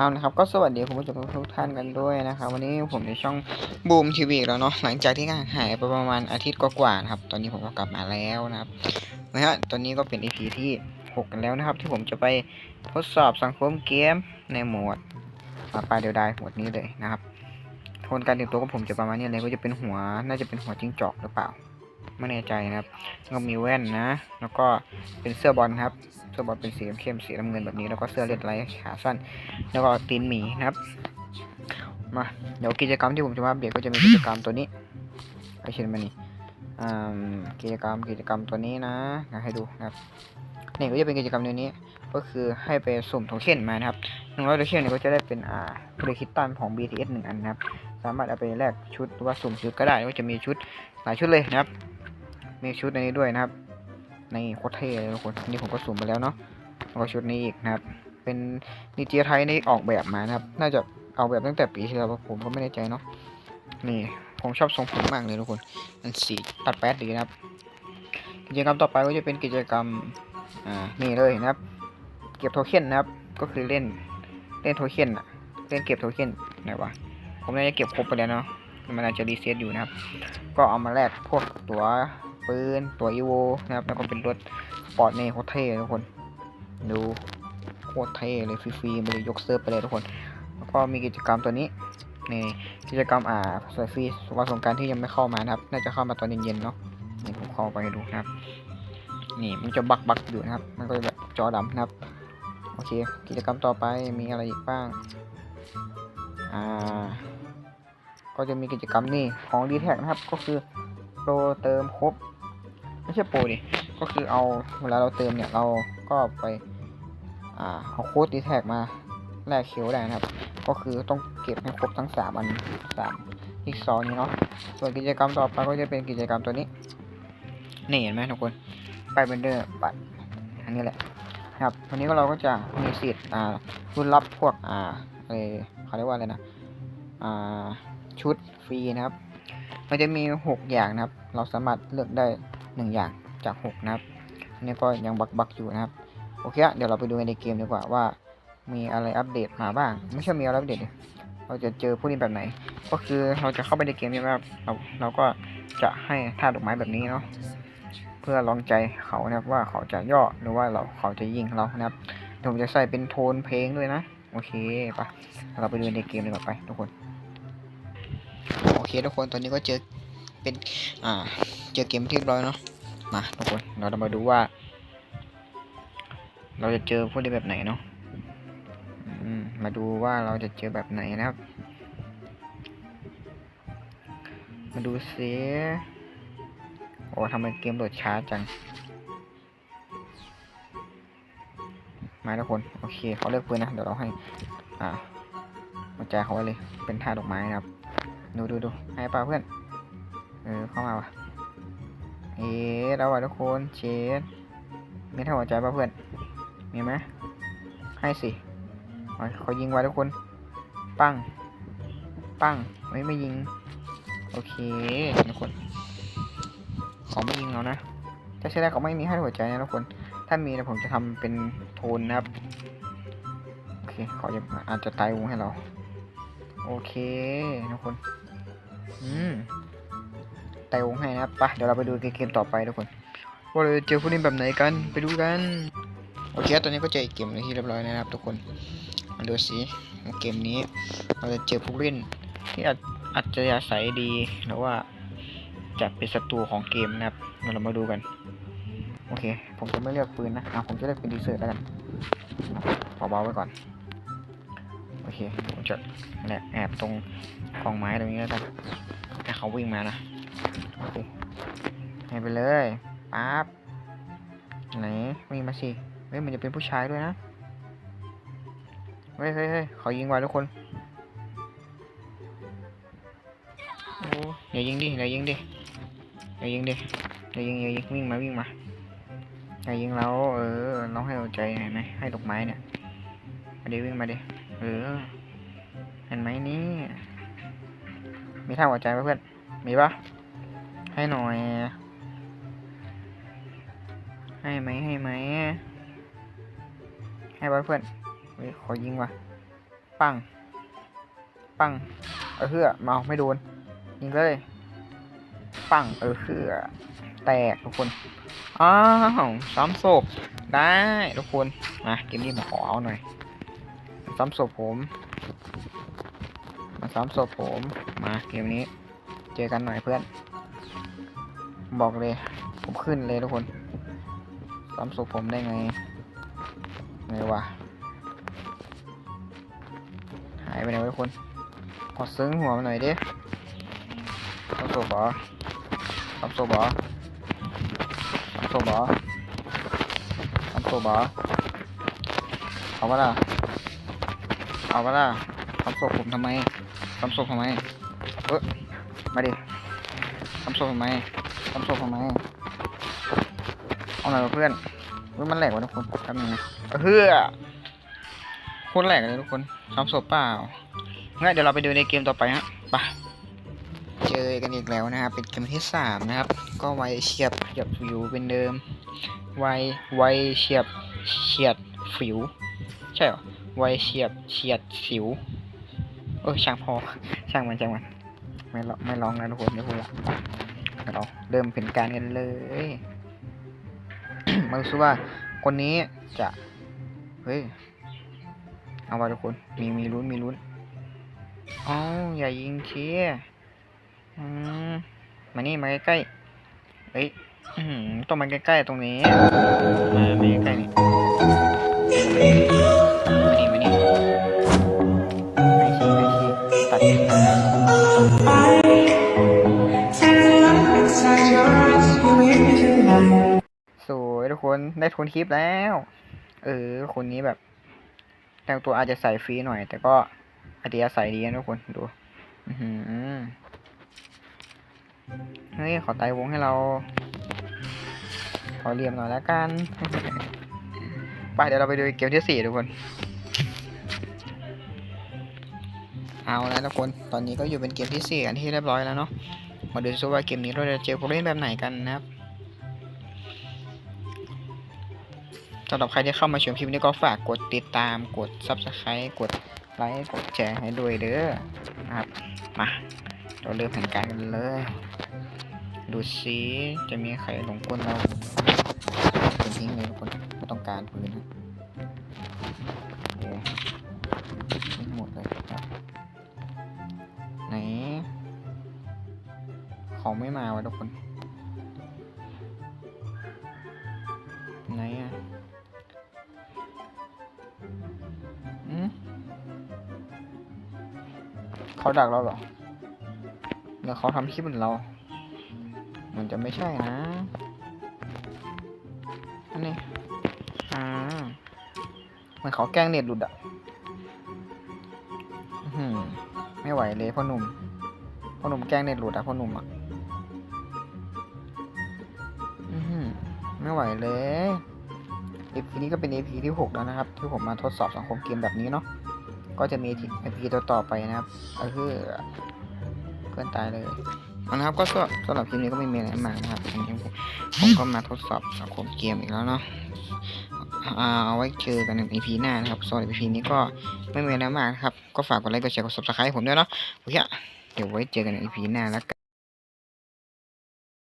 เอานะครับก็สวัสดีคุณผู้ชมทุกท่านกันด้วยนะครับวันนี้ผมในช่องบูมทีวีแล้วเนาะหลังจากที่ห่างหายไปประมาณอาทิตย์กว่าๆนะครับตอนนี้ผมก็กลับมาแล้วนะครับนะฮะตอนนี้ก็เป็น EP ที่6กันแล้วนะครับ ที่ผมจะไปทดสอบสังคมเกมในหมวดมาปลาเดียวดายหมวดนี้เลยนะครับโทนการแต่งตัวของผมจะประมาณนี้เลยก็จะเป็นหัวน่าจะเป็นหัวจิ้งจอกหรือเปล่า ไม่แน่ใจนะครับก็มีแว่นนะ แล้วก็เป็นเสื้อบอลครับ เสื้อบอลเป็นสีเข้มสีน้ำเงินแบบนี้ แล้วก็เสื้อเลือดไหลขาสั้น แล้วก็ตีนหมีนะครับ มาเดี๋ยวกิจกรรมที่ผมจะมาอัปเดก็จะมีกิจกรรมตัวนี้ไปเชนมานี่กิจกรรมกิจกรรมตัวนี้นะนะให้ดูนะครับนี่ก็จะเป็นกิจกรรมตัวนี้ก็คือให้ไปสุ่มโทเค็นมานะครับหนึ่งร้อยโทเค็นเนี่ยก็จะได้เป็นอ่าบริคิตตันของ BTS หนึ่งอันนะครับ สามารถเอาไปแลกชุดหรือว่าสุ่มชุดก็ได้ก็จะมีชุดหลายชุดเลยนะครับ มีชุดในนี้ด้วยนะครับในโคตรเท่เลยทุกคนนี่ผมก็สุ่มไปแล้วเนาะแล้วก็ชุดนี้อีกนะครับ เป็นนิเจียไทยนี่ออกแบบมานะครับ น่าจะเอาแบบตั้งแต่ปีที่แล้วผมก็ไม่แน่ใจเนาะนี่ผมชอบทรงผมมากเลยทุกคน มันสีตัดแป๊ดดีนะครับ กิจกรรมต่อไปก็จะเป็นกิจกรรมอ่านี่เลยนะครับ เก็บโทเค็นนะครับ ก็คือเล่นเล่นโทเค็นอะเล่นเก็บโทเค็นไหนวะ ผมน่าจะเก็บครบไปแล้วเนาะมันอาจจะรีเซ็ตอยู่นะครับ ก็เอามาแลกพวกตัวปืนตัวอีโวนะครับ แล้วก็เป็นรถสปอร์ตนี่โคตรเท่ทุกคน ดูโคตรเท่เลยฟรีๆไปเลยยกเซิร์ฟไปเลยทุกคน แล้วก็มีกิจกรรมตัวนี้นี่กิจกรรมอ่าสายฟรีวันสงการที่ยังไม่เข้ามานะครับ น่าจะเข้ามาตอนเย็นๆเนาะนี่ผมเข้าไปดูนะครับ นี่มันจะบักบักอยู่นะครับ มันก็จะแบบจอดำนะครับโอเค กิจกรรมต่อไปมีอะไรอีกบ้างอ่า ก็จะมีกิจกรรมนี่ของดีแท็นะครับ ก็คือโปรเติมครบไม่ใช่โปรดิก็คือเอาเวลาเราเติมเนี่ยเราก็ไปอ่าเอาโค้ดดีแท็กมาแลกคิวได้นะครับ ก็คือต้องเก็บให้ครบทั้งสามอันสามอีกสองนี้เนาะส่วนกิจกรรมต่อไปก็จะเป็นกิจกรรมตัวนี้นี่เห็นไหมทุกคนไปเบนเดอร์ปัดอันนี้แหละนะครับวันนี้ก็เราก็จะมีสิทธิ์อ่ารุ่นรับพวกอ่าอะไรเขาเรียกว่าอะไรนะอ่า ชุดฟรีนะครับ มันจะมีหกอย่างนะครับ เราสามารถเลือกได้หนึ่งอย่างจากหกนะครับอันนี้ก็ยังบักบักๆอยู่นะครับ โอเคอะเดี๋ยวเราไปดูในเกมดีกว่าว่า มีอะไรอัปเดตมาบ้าง ไม่ใช่มีอะไรอัปเดตเราจะเจอผู้เล่นแบบไหน ก็คือเราจะเข้าไปในเกมใช่ไหมครับเราเราก็จะให้ท่าดอกไม้แบบนี้เนาะเพื่อลองใจเขานะครับว่าเขาจะย่อหรือว่าเราเขาจะยิงเรานะครับเดี๋ยวผมจะใส่เป็นโทนเพลงด้วยนะ โอเคปะเราไปดูในเกมเลยก่อนไปทุกคน โอเคทุกคนตอนนี้ก็เจอเป็นอ่าเจอเกมที่ร้อยเนาะมาทุกคนเราจะมาดูว่า เราจะเจอผู้เล่นแบบไหนเนาะมาดูว่าเราจะเจอแบบไหนนะครับ มาดูเสิโอ้ทำไมเกมโหลดช้าจัง มาทุกคน โอเคเขาเลือกปืนนะ เดี๋ยวเราให้ อ่าหัวใจเขาไว้เลย เป็นท่าดอกไม้นะครับ ดูดูดูให้ป่าเพื่อน เออ เข้ามาวะเอ๊ะเราอะทุกคนเชดมีท่าหัวใจป่ะเพื่อน มีไหมให้สิเอาเขายิงไว้ทุกคน ปัง ปังไม่ไม่ยิง โอเคทุกคนเขาไม่ยิงเรานะ ถ้าใช่ได้เขาไม่มีให้หัวใจนะทุกคน ถ้ามีนะผมจะทำเป็นโทนนะครับ โอเคเขาจะอาจจะตายวงให้เรา โอเคทุกคน อืมตายวงให้นะครับไปะเดี๋ยวเราไปดูเกมต่อไปทุกคน ว่าเราจะเจอผู้เล่นแบบไหนกัน ไปดูกัน โอเค ตอนนี้ก็เจออีกเกมหนึงที่เรียบร้อยนะครับทุกคน มาดูสิเกมนี้ เราจะเจอผู้เล่นที่อาจอาจจะอาศัยดีหรือว่าจะเป็นศัตรูของเกมนะครับเดี๋ยวเรามาดูกัน โอเค ผมจะไม่เลือกปืนนะอะผมจะเลือกเป็นดีเซอร์แล้วกันเบาๆไว้ก่อน โอเคผมจะแอบแอบตรงกองไม้ตรงนี้แล้วกันให้เขาวิ่งมานะให้ไปเลยปั๊บไหนวิ่งมาสิเฮ้ยมันจะเป็นผู้ชายด้วยนะเฮ้ยเฮ้ยเฮ้ยขายิงไว้ทุกคนโอ้อย่ายิงดิอย่ายิงดิอย่ายิงดิอย่ายิงอย่ายิงวิ่งมาวิ่งมาอย่ายิงเราเออเราให้หัวใจเห็นไหมให้ดอกไม้เนี่ย มาดิวิ่งมาดิเออ เห็นไหมนี่มีท่าหัวใจปะเพื่อน มีปะให้หน่อย ให้ไหมให้ไหม ให้ปะเพื่อนเฮ้ยขอยิงว่ะ ปัง ปัง เออเฮือเมาไม่โดน ยิงเลย ปัง เออเฮือแตกทุกคน อ้าวซ้ำศพได้ทุกคน มาเกมนี้ผมขอเอาหน่อย ซ้ำศพผม มาซ้ำศพผม มาเกมนี้ เจอกันหน่อยเพื่อน บอกเลย ผมขึ้นเลยทุกคนซ้ำศพผมได้ไง ไงวะ หายไปไหนวะทุกคน ขอซึ้งหัวมันหน่อยดิซ้ำศพเหรอซ้ำศพเหรอซ้ำศพเหรอซ้ำศพเหรอเอาวะล่ะ เอาวะล่ะซ้ำศพผมทำไมซ้ำศพทำไมเออมาดิซ้ำศพทำไมซ้ำศพทำไมเอาหน่อยเพื่อนเฮ้ยมันแหลกวะทุกคนแป๊บนึงนะเฮ้อคตรแหลกเลยทุกคนซ้ำศพเปล่างั้นเดี๋ยวเราไปดูในเกมต่อไปฮะไปเจอกันอีกแล้วนะครับ เป็นเกมที่สามนะครับ ก็ไวเฉียบเฉียบฟิวเป็นเดิม ไวไวเฉียบเฉียดฟิว ใช่หรอ ไวเฉียบเฉียดสิว เออช่างพอ ช่างมันช่างมัน ไม่ลองไม่ลองนะทุกคนไม่พูดละเดี๋ยวเราเริ่มเป็นการกันเลยมาดูซิว่าคนนี้จะ เฮ้ย เอาไว้ทุกคน มีมีลุ้นมีลุ้นอ๋ออย่ายิงเชียอืมมานี่มาใกล้ๆเอ้ยต้องมาใกล้ๆตรงนี้ มามาใกล้นี่ ได้ทุนคลิปแล้ว เออ คนนี้แบบ แต่งตัวอาจจะใส่ฟรีหน่อย แต่ก็อัธยาศัยดีนะทุกคนดูเฮ้ยขอไต่วงให้เรา ขอเหลี่ยมหน่อยแล้วกัน ไปเดี๋ยวเราไปดูเกมที่สี่ทุกคน เอาแล้วทุกคน ตอนนี้ก็อยู่เป็นเกมที่สี่กันที่เรียบร้อยแล้วเนาะ มาดูซิว่าเกมนี้เราจะเจอผู้เล่นแบบไหนกันนะครับ สำหรับใครที่เข้ามาชมคลิปนี้ก็ฝากกดติดตามกด subscribe กดไลค์กดแชร์ให้ด้วยเด้อนะครับมาเราเริ่มแผนการกันเลย ดูซิจะมีใครหลงกลเราปืนทิ้งเลยทุกคนไม่ต้องการปืนนะโอ้ทิ้งหมดเลยครับไหนของไม่มาวะทุกคน เขาดักเราเหรอหรือเขาทำคลิปเหมือนเรา มันจะไม่ใช่นะอันนี้อ่าเหมันเขาแกล้งเน็ตหลุดอะอื้อหือไม่ไหวเลยพ่อหนุ่มพ่อหนุ่มแกล้งเน็ตหลุดอะพ่อหนุ่มอะอือหือไม่ไหวเลย EP นี้ก็เป็น EP ที่ 6 แล้วนะครับ ที่ผมมาทดสอบสังคมเกมแบบนี้เนาะ ก็จะมี EP ต่อต่อไปนะครับก็คือเพื่อนตายเลยเอานะครับก็สำหรับคลิปนี้ก็ไม่มีอะไรมากนะครับผมก็มาทดสอบสังคมเกมอีกแล้วเนาะเอาไว้เจอกันใน EP หน้านะครับสำหรับ EP นี้ก็ไม่มีอะไรมากนะครับ ก็ฝากกดไลค์กดแชร์กด subscribe ผมด้วยเนาะโอเคเดี๋ยวไว้เจอกันใน EP หน้าแล้วกัน